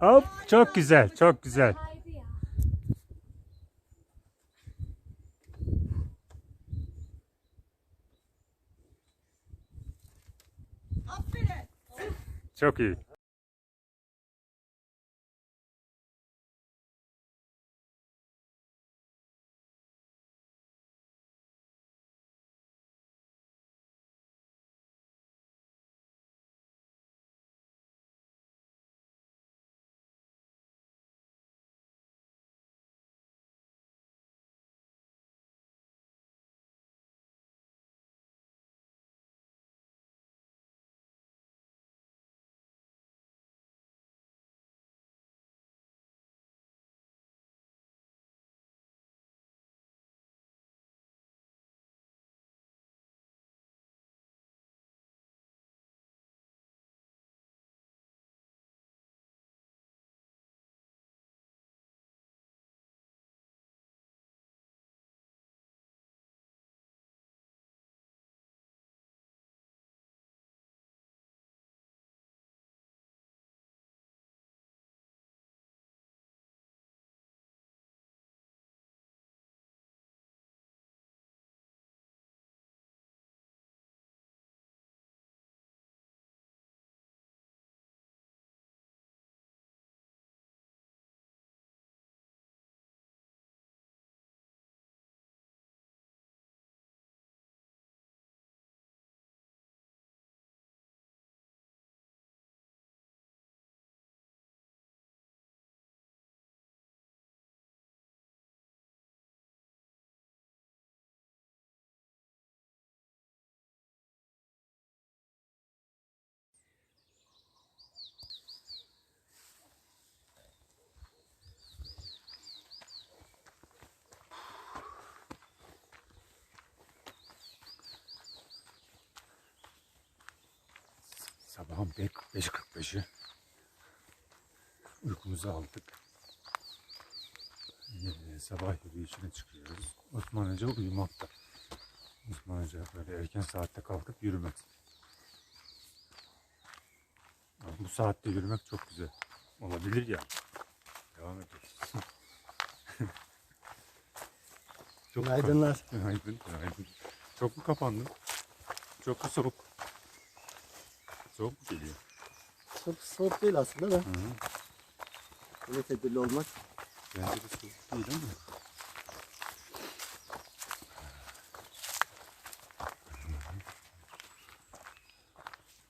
Hop çok güzel çok güzel. Çok iyi. Sabahın 5.45'i. Uykumuzu aldık. Ee, sabah yürüyüşüne çıkıyoruz. Osman Hoca uyumakta. Osman Hoca böyle erken saatte kalkıp yürümek. Ama Bu saatte yürümek çok güzel. Olabilir ya. Devam ediyoruz. çok Günaydınlar. Günaydın, günaydın. Çok mu kapandın? Çok mu soğuk? Soğuk mu geliyor? Çok soğuk değil aslında da. Hı -hı. Böyle tedbirli olmak. Bence de soğuk değil ama.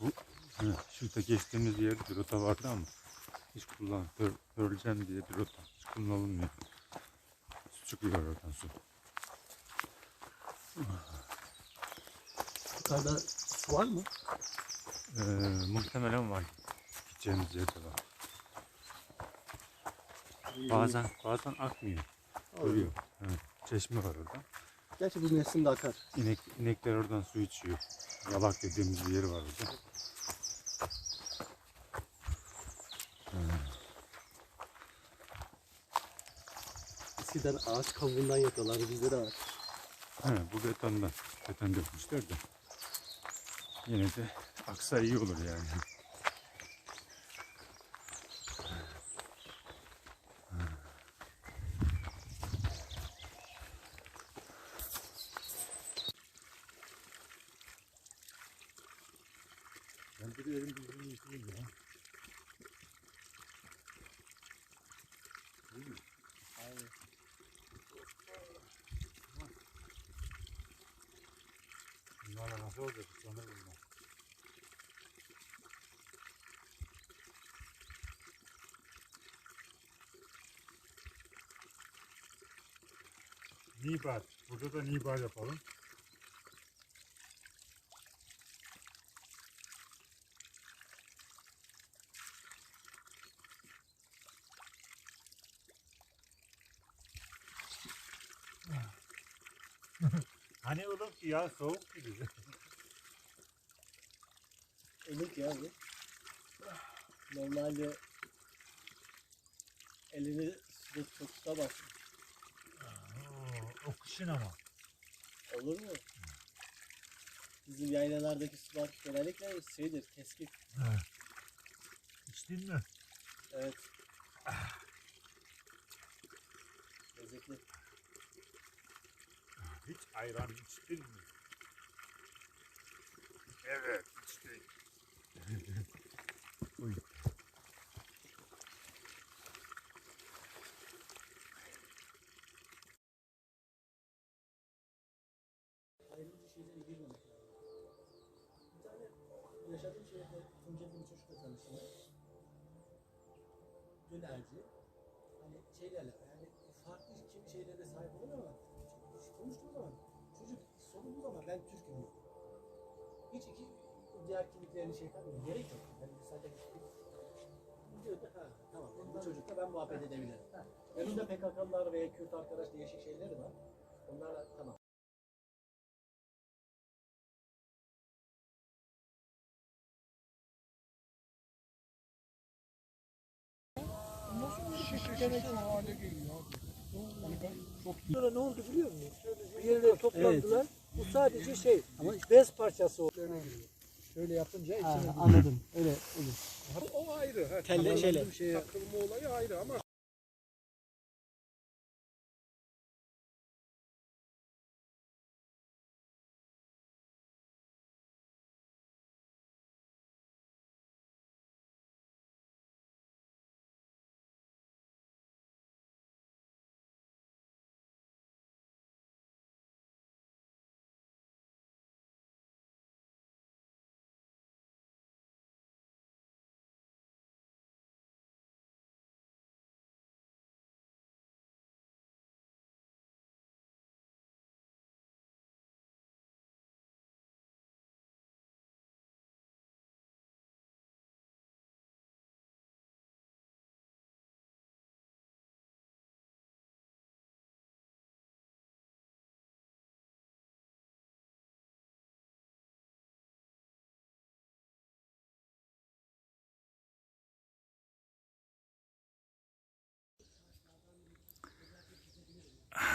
Bu, hı, şurada geçtiğimiz yerde bir rota vardı ama hiç kullan, böl, böleceğim diye bir rota hiç kullanılmıyor. Su çıkıyor oradan su. Yukarıda su var mı? Ee, muhtemelen var. Gideceğimiz yerde var. Bazen bazen akmıyor. Duruyor. Evet. Çeşme var orada. Gerçi bu mevsimde akar. İnek, inekler oradan su içiyor. Yalak dediğimiz bir yeri var orada. Eskiden ağaç kabuğundan yapıyorlardı bizde de var. He, bu betondan. Beton dökmüşler de. Yine de aksa iyi olur yani. Ben bir yerin bildiğini yıkayayım ya. Değil mi? Bunlarla nasıl olacak? Sanır bunlar. Nibar. Burada da nibar yapalım. Hani oğlum ki ya soğuk gibi. Elik ya bu. Normalde elini suda çok tutamazsın. O kışın ama. Olur mu? Bizim yaylalardaki sular genellikle şeydir, keskin. İçtin mi? Evet. Lezzetli. Hiç ayran içtin mi? Evet içtik. Tunceli bir çocukla tanıştım. Dönerci. Hani şeylerle yani farklı kim şeylere sahip olur ama konuştuğu zaman çocuk sorulduğu zaman ben Türk'üm diyor. Hiç iki diğer kimliklerini şey yapmıyor. Gerek yok. Yani sadece diyor da ha tamam bu çocukla ben muhabbet edebilirim. Yanında PKK'lılar veya Kürt arkadaş değişik şeyleri var. Onlarla tamam. Sonra ne oldu biliyor musun? Bir yerlere toplandılar. Bu sadece şey, ama bez parçası o. Şöyle yapınca içine anladım. Öyle olur. O ayrı. Ha, Kelle bir şeye takılma olayı ayrı ama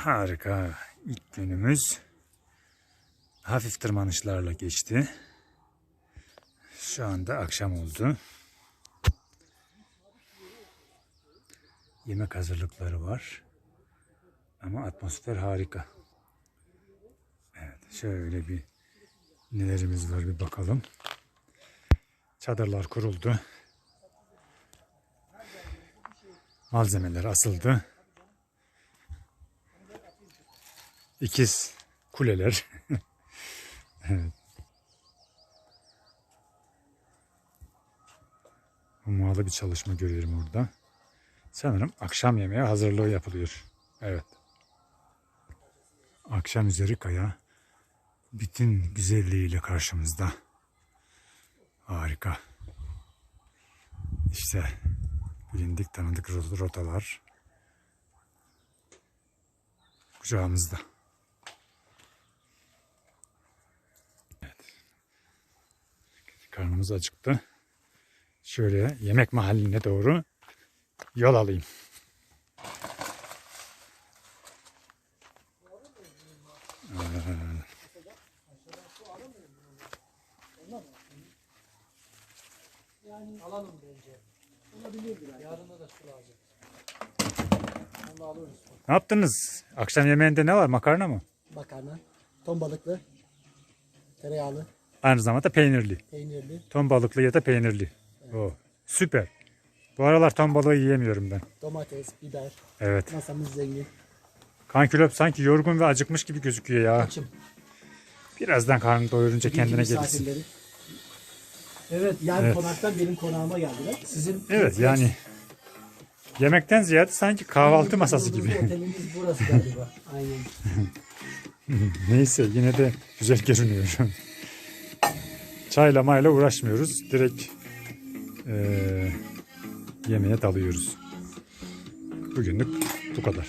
Harika. İlk günümüz hafif tırmanışlarla geçti. Şu anda akşam oldu. Yemek hazırlıkları var. Ama atmosfer harika. Evet, şöyle bir nelerimiz var bir bakalım. Çadırlar kuruldu. Malzemeler asıldı. İkiz kuleler. evet. Hummalı bir çalışma görüyorum orada. Sanırım akşam yemeğe hazırlığı yapılıyor. Evet. Akşam üzeri kaya bütün güzelliğiyle karşımızda. Harika. İşte bilindik tanıdık rot- rotalar kucağımızda. Karnımız acıktı. Şöyle yemek mahalline doğru yol alayım. yani alalım bence. Olabilir biraz. Yarına da su lazım. Ne yaptınız? Akşam yemeğinde ne var? Makarna mı? Makarna, ton balıklı, tereyağlı, Aynı zamanda peynirli. peynirli, Ton balıklı ya da peynirli. O süper. Bu aralar ton balığı yiyemiyorum ben. domates, biber. Evet. Masamız zengin. Kankülop sanki yorgun ve acıkmış gibi gözüküyor ya. Açım. Birazdan karnını doyurunca kendine Birinci gelirsin. Evet, yani Evet. konaktan benim konağıma geldiler. Sizin Evet yani yemekten ziyade sanki kahvaltı masası gibi. Otelimiz burası galiba. Aynen. Neyse yine de güzel görünüyor. Çayla mayla uğraşmıyoruz. Direkt eee yemeğe dalıyoruz. Bugünlük bu kadar.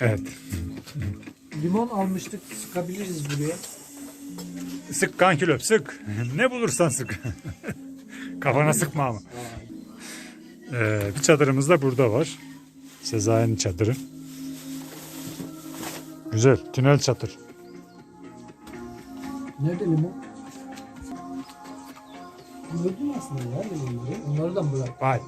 Evet. Limon almıştık. Sıkabiliriz buraya. Sık kankilöp sık. Ne bulursan sık. Kafana sıkma ama. Ee, bir çadırımız da burada var. Sezai'nin çadırı. Güzel. Tünel çadır. Nerede limon? Gördüm aslında ya ben onları. Da mı bırak? Vay.